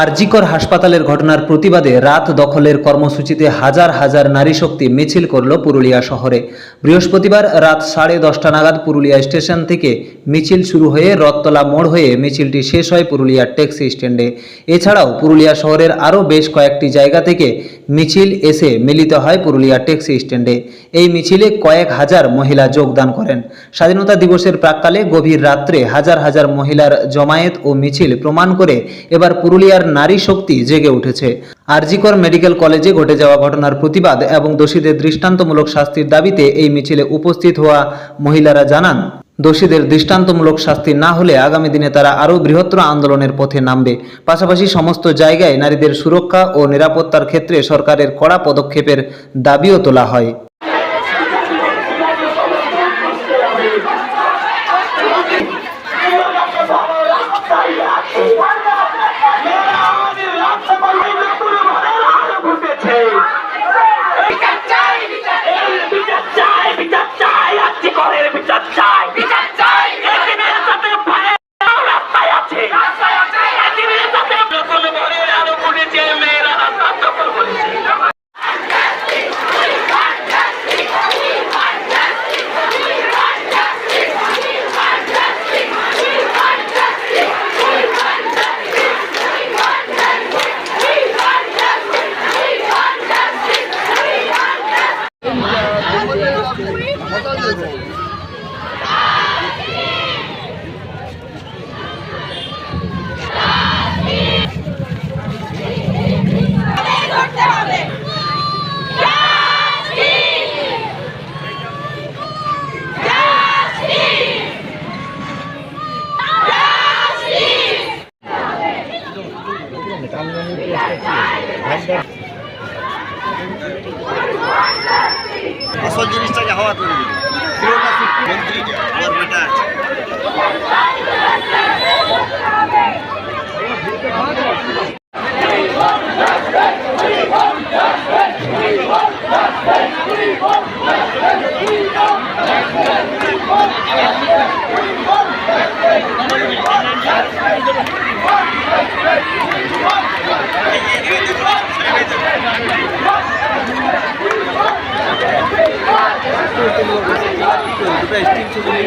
আরজিকর হাসপাতালের ঘটনার প্রতিবাদে রাত দখলের কর্মসূচিতে হাজার হাজার নারী শক্তি মিছিল করল পুরুলিয়া শহরে। বৃহস্পতিবার রাত সাড়ে দশটা নাগাদ পুরুলিয়া স্টেশন থেকে মিছিল শুরু হয়ে রথতলা মোড় হয়ে মিছিলটি শেষ হয় পুরুলিয়ার ট্যাক্সি স্ট্যান্ডে। এছাড়াও পুরুলিয়া শহরের আরও বেশ কয়েকটি জায়গা থেকে মিছিল এসে মিলিত হয় পুরুলিয়া ট্যাক্সি স্ট্যান্ডে। এই মিছিলে কয়েক হাজার মহিলা যোগদান করেন। স্বাধীনতা দিবসের প্রাককালে গভীর রাত্রে হাজার হাজার মহিলার জমায়েত ও মিছিল প্রমাণ করে এবার পুরুলিয়ার নারী শক্তি জেগে উঠেছে। আরজিকর মেডিকেল কলেজে ঘটে যাওয়া ঘটনার প্রতিবাদ এবং দোষীদের দৃষ্টান্তমূলক শাস্তির দাবিতে এই মিছিলে উপস্থিত হওয়া মহিলারা জানান, দোষীদের দৃষ্টান্তমূলক শাস্তি না হলে আগামী দিনে তারা আরও বৃহত্তর আন্দোলনের পথে নামবে। পাশাপাশি সমস্ত জায়গায় নারীদের সুরক্ষা ও নিরাপত্তার ক্ষেত্রে সরকারের কড়া পদক্ষেপের দাবিও তোলা হয়। হবে আসল হওয়া করে দিল পুরোটা মন্ত্রী ওর বেটা আছে Best team to win.